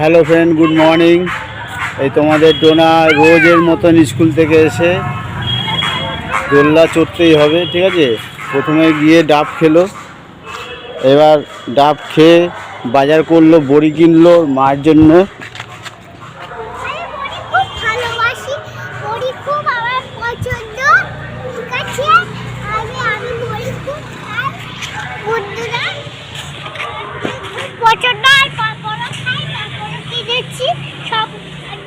Hello friend, good morning. এই তোমাদের ডোনা রোজের মতন স্কুল থেকে এসে দোল্লা চড়তেই হবে, ঠিক আছে? প্রথমে গিয়ে ডাব খেলো। এবার ডাব খেয়ে বাজার করল, বড়ি কিনলো মার জন্য আমি বড়ি খুব ভালোবাসি বড়ি খুব আমার পছন্দ ঠিক আছে আমি আমি বড়ি খুব খাই বন্ধুরা পছন্দ আর পাপড়ও খাই পাপড়ও কিনেছি সব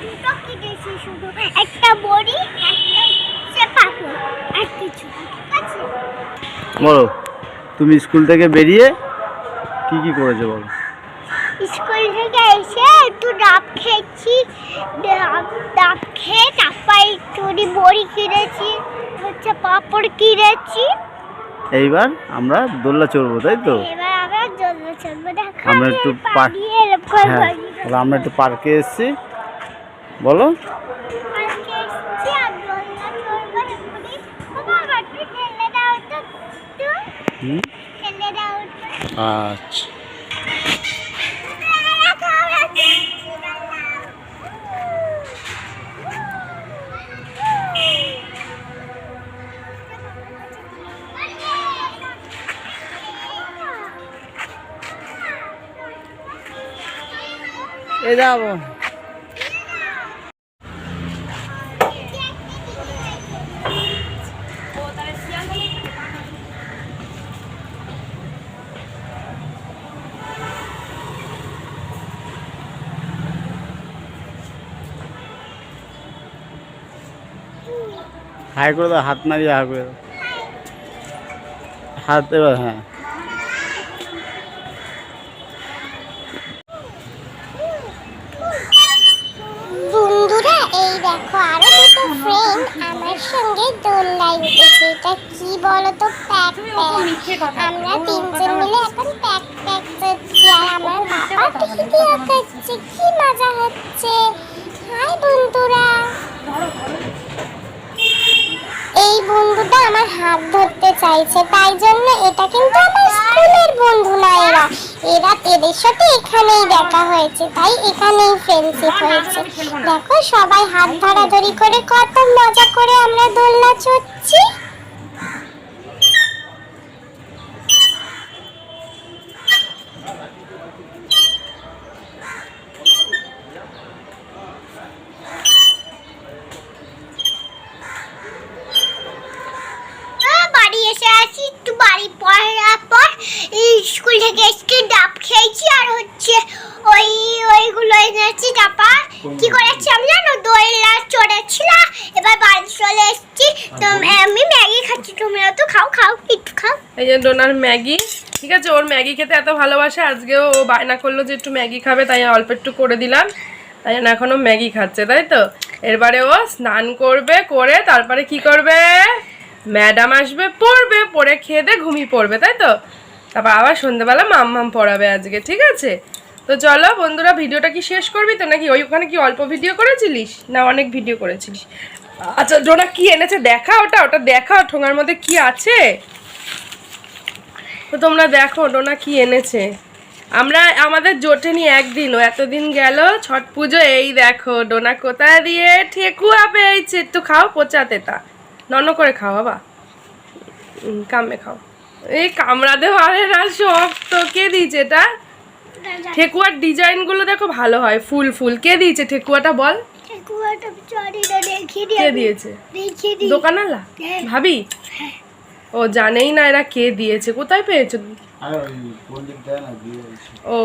দুটো কিনেছি শুধু একটা বড়ি একটা হচ্ছে পাপড় আর কিছু না, ঠিক আছে বলো তুমি স্কুল থেকে বেরিয়ে কি কি করেছ বলো? স্কুল থেকে এসে একটু ডাব খেয়েছি ডাব ডাব খেয়ে তারপর একটু বড়ি কিনেছি হচ্ছে পাঁপড় কিনেছি। এইবার আমরা দোল্লা চড়বো তাই তো? এবার আমরা দেখো একটু পা পা- দিয়ে এরকম করে হ্যাঁ আমরা একটু পার্কে এসেছি। বলো পার্কে এসেছি আর দোলনা চড়বো এক্ষুনি। বাবা, আমার একটু ঠেলে দাও তো, একটু হুম ঠেলে দাও তো। আচ্ছা। এ যাব হাই করে দাও হাত নাড়িয়ে হাই করে দাও। হাত এবার হ্যাঁ। বন্ধুরা এই দেখো আরও দুটো ফ্রেন্ড আমার সঙ্গে দোলনায় উঠেছে। এটা কি বলো তো প্যাক প্যাক আমরা তিনজন মিলে এখন প্যাক প্যাক করছি আর আমার বাবা টিভি আঁকাচ্ছে কি মজা হচ্ছে। হাই বন্ধুরা এই বন্ধুটা আমার হাত ধরতে চাইছে, তাই জন্য এটা কিন্তু আমার স্কুলের বন্ধু না এরা এরা এদের সাথে এখানেই দেখা হয়েছে, তাই এখানেই ফ্রেন্ডশিপ হয়েছে। দেখো সবাই হাত ধরাধরি করে কত মজা করে আমরা দোলনা চড়ছি বাড়ি এসে আছি বাড়ি পড়ার পর স্কুল থেকে এসে ডাব খেয়েছি আর হচ্ছে ওই ওইগুলো এনেছি তারপর কি করেছি আমি জানো? দোলনা চড়েছিলাম এবার বাড়ি চলে এসেছি। তো আমি ম্যাগি খাচ্ছি তোমরা তো খাও খাও একটু খাও। এই যে ডোনার ম্যাগি ঠিক আছে? ওর ম্যাগি খেতে এত ভালোবাসে আজকেও ও বায়না করল যে একটু ম্যাগি খাবে তাই অল্প একটু করে দিলাম। তাই জন্য এখনও ম্যাগি খাচ্ছে তাই তো? এরপরে ও স্নান করবে করে তারপরে কি করবে? ম্যাডাম আসবে, পড়বে, পড়ে খেয়ে দিয়ে ঘুমিয়ে পড়বে, তাই তো? তারপর আবার সন্ধ্যেবেলা মাম মাম পড়াবে আজকে, ঠিক আছে? তো চলো বন্ধুরা, ভিডিওটা কি শেষ করবি তো নাকি ওই ওখানে কি অল্প ভিডিও করেছিলিস? না, অনেক ভিডিও করেছিলিস। আচ্ছা ডোনা কি এনেছে? দেখা ওটা ওটা দেখা ঠোঙার মধ্যে কি আছে? তো তোমরা দেখো ডোনা কি এনেছে। আমরা, আমাদের জোটে জোটেনি একদিনও এতদিন গেল, ছট পুজো, এই দেখো, ডোনা কোথায় দিয়ে ঠেকুয়া পেয়েছে? একটু খাও পচাতে তা। নন করে খাও বাবা। উম, কামে খাও। এই কামড়াতে পারে না সব তো। কে দিয়েছে এটা? ঠেকুয়ার ডিজাইনগুলো দেখো ভালো হয় ফুল ফুল। কে দিয়েছে ঠেকুয়াটা বল? কে দিয়েছে। হ্যাঁ। ভাবি? ও জানেই না এরা কে দিয়েছে। কোথায় পেয়েছ। ও।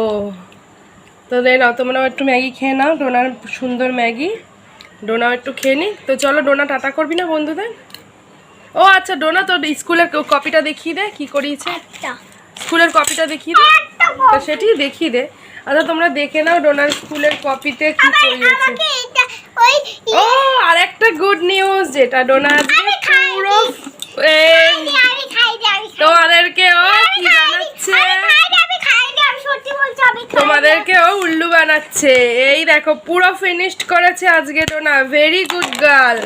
তো নাও তোমরাও একটু ম্যাগি খেয়ে নাও। ডোনার সুন্দর ম্যাগি। ডোনাও একটু খেয়ে নি তো চলো ডোনা টাটা করবি না বন্ধুদের? ও আচ্ছা ডোনা তোর স্কুলের কপিটা দেখিয়ে দে কি করিয়েছে? স্কুলের কপিটা দেখিয়ে দে। তো সেটি দেখিয়ে দে। আচ্ছা তোমরা দেখে নাও ডোনার স্কুলের কপিতে কি করিয়েছে। ওই ও আর একটা গুড নিউজ যেটা ডোনা আজকে পুরো তোমাদেরকে ও কি খাই না। তোমাদেরকেও উল্লু বানাচ্ছে। এই দেখো পুরো ফিনিশড করেছে আজকে ডোনা। ভেরি গুড গার্ল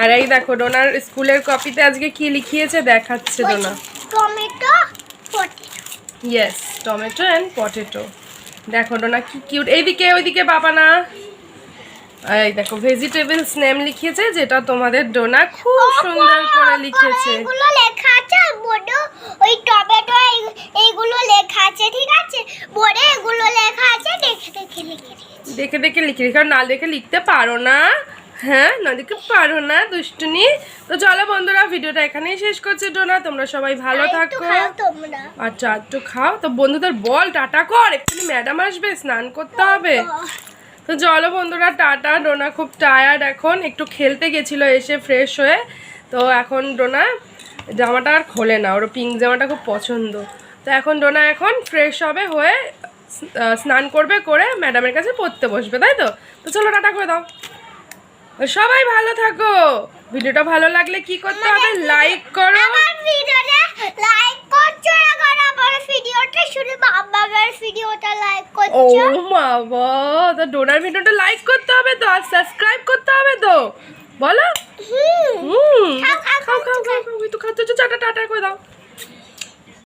আর এই দেখো ডোনার স্কুলের কপিতে আজকে কি লিখিয়েছে? দেখাচ্ছে Dona. Tomato potato yes tomato and potato দেখো ডোনা কি কিউট এইদিকে ওইদিকে বাবা না। এই দেখো ভেজিটেবলস নেম লিখেছে যেটা তোমাদের ডোনা খুব সুন্দর করে লিখেছে। এগুলো লেখা আছে বোর্ডে ওই টমেটো এইগুলো লেখা আছে ঠিক আছে? বোর্ডে এগুলো লেখা আছে দেখে দেখে লিখে দেখে। দেখে লিখে লিখে না দেখে লিখতে পারো না। হ্যাঁ না দেখে পারো না দুষ্টুনি তো চলো বন্ধুরা ভিডিওটা এখানেই শেষ করছে ডোনা। তোমরা সবাই ভালো থাকো। আচ্ছা একটু খাও। তো বন্ধুদের বল টাটা কর। এক্ষুনি ম্যাডাম আসবে স্নান করতে হবে। তো চলো বন্ধুরা টাটা। ডোনা খুব টায়ার্ড এখন। একটু খেলতে গেছিল এসে ফ্রেশ হয়ে। তো এখন ডোনা জামাটা আর খোলে না। ওর পিঙ্ক জামাটা খুব পছন্দ। তো এখন ডোনা এখন ফ্রেশ হবে হয়ে স্নান করবে করে ম্যাডামের কাছে পড়তে বসবে তাই তো? তো চলো টাটা করে দাও। সবাই ভালো থাকো ভিডিওটা ভালো লাগলে কি করতে হবে লাইক করো আমার ভিডিওটা লাইক করছ এখন আমার ভিডিওটা শুনে বাবার ভিডিওটা লাইক ও বাবা তো ডোনার ভিডিওটা লাইক করতে হবে তো আর সাবস্ক্রাইব করতে হবে তো বলো হুম হুম খাও, খাও, খাও খাও, তো খাচ্ছ টাটা টাটা করে দাও